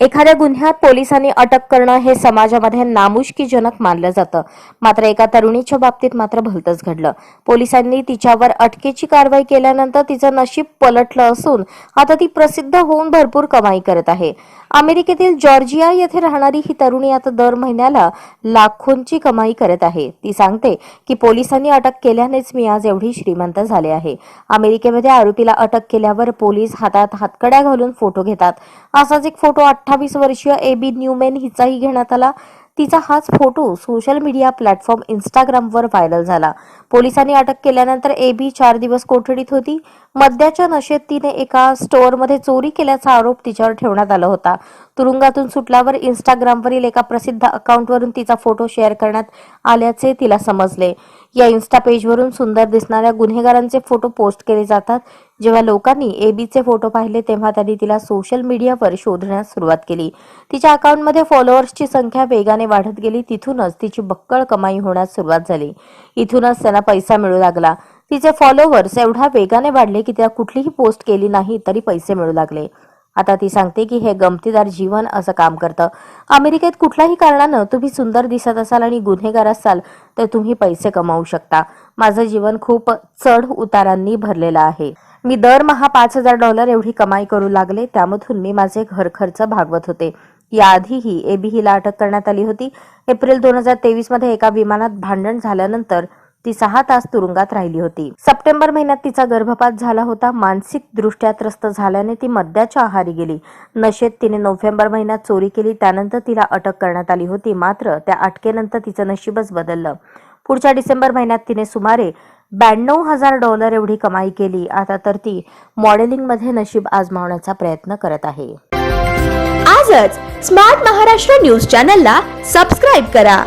एखाद्या गुन्ह्यात पोलिसांनी अटक करणं हे समाजामध्ये नामुष्कीजनक मानलं जातं. मात्र एका तरुणीच्या बाबतीत मात्र भलतंच घडलं. पोलिसांनी तिच्यावर अटकेची कारवाई केल्यानंतर तिचं नशीब पलटलं असून आता ती प्रसिद्ध होऊन भरपूर कमाई करत आहे. अमेरिकेतील जॉर्जिया येथे राहणारी ही तरुणी आता दर महिन्याला लाखोंची कमाई करत आहे. ती सांगते की पोलिसांनी अटक केल्यानेच मी आज एवढी श्रीमंत झाले आहे. अमेरिकेमध्ये आरोपीला अटक केल्यावर पोलीस हातात हातकड्या घालून फोटो घेतात. असाच एक फोटो अठ्ठावीस वर्षीय एबी न्यूमेन हिचाही घेण्यात आला. तिचा हाच फोटो सोशल मीडिया प्लॅटफॉर्म इंस्टाग्रामवर व्हायरल झाला. पोलिसांनी अटक केल्यानंतर एबी चार दिवस कोठडीत होती. मद्याच्या नशेत तिने एका स्टोअरमध्ये चोरी केल्याचा आरोप तिच्यावर ठेवण्यात आला होता. तुरुंगातून सुटल्यावर इंस्टाग्रामवरील एका प्रसिद्ध अकाउंटवरून तिचा फोटो शेअर करण्यात आल्याचे तिला समजले. या इन्स्टा पेजवरून सुंदर दिसणाऱ्या गुन्हेगारांचे फोटो पोस्ट केले जातात. जेव्हा लोकांनी एबीचे फोटो पाहिले तेव्हा त्यांनी तिला सोशल मीडियावर शोधण्यास सुरुवात केली. तिच्या अकाउंटमध्ये फॉलोअर्सची संख्या वेगाने वाढत गेली. तिथूनच तिची बक्कळ कमाई होण्यास सुरुवात झाली. इथूनच त्यांना पैसा मिळू लागला. तिचे फॉलोअर्स एवढ्या वेगाने वाढले की त्या कुठलीही पोस्ट केली नाही तरी पैसे मिळू लागले. आता ती सांगते की हे गमतीदार जीवन असं काम करतं. अमेरिकेत कुठल्याही कारणानं तुम्ही सुंदर दिसत असाल आणि गुन्हेगार असाल तर तुम्ही पैसे कमावू शकता. माझं जीवन खूप चढ उतारांनी भरलेलं आहे. मी दरमहा पाच हजार डॉलर एवढी कमाई करू लागले त्यामधून मी माझे घर खर्च भागवत होते. याआधीही एबी हिला अटक करण्यात आली होती. एप्रिल दोन हजार तेवीसमध्ये एका विमानात भांडण झाल्यानंतर ती सहा तास तुरुंगात राहिली होती. सप्टेंबर महिन्यात तिचा गर्भपात झाला होता. मानसिक दृष्ट्या त्रस्त झाल्याने ती मद्याच्या आहारी गेली. नशेत तिने नोव्हेंबर महिन्यात चोरी केली. त्यानंतर तिला अटक करण्यात आली होती. मात्र त्या अटकेनंतर तिचं नशीबच बदललं. पुढच्या डिसेंबर महिन्यात तिने सुमारे ब्याण्णव हजार डॉलर एवढी कमाई केली. आता तर ती मॉडेलिंगमध्ये नशीब आजमावण्याचा प्रयत्न करत आहे. आजच स्मार्ट महाराष्ट्र न्यूज चॅनलला सबस्क्राईब करा.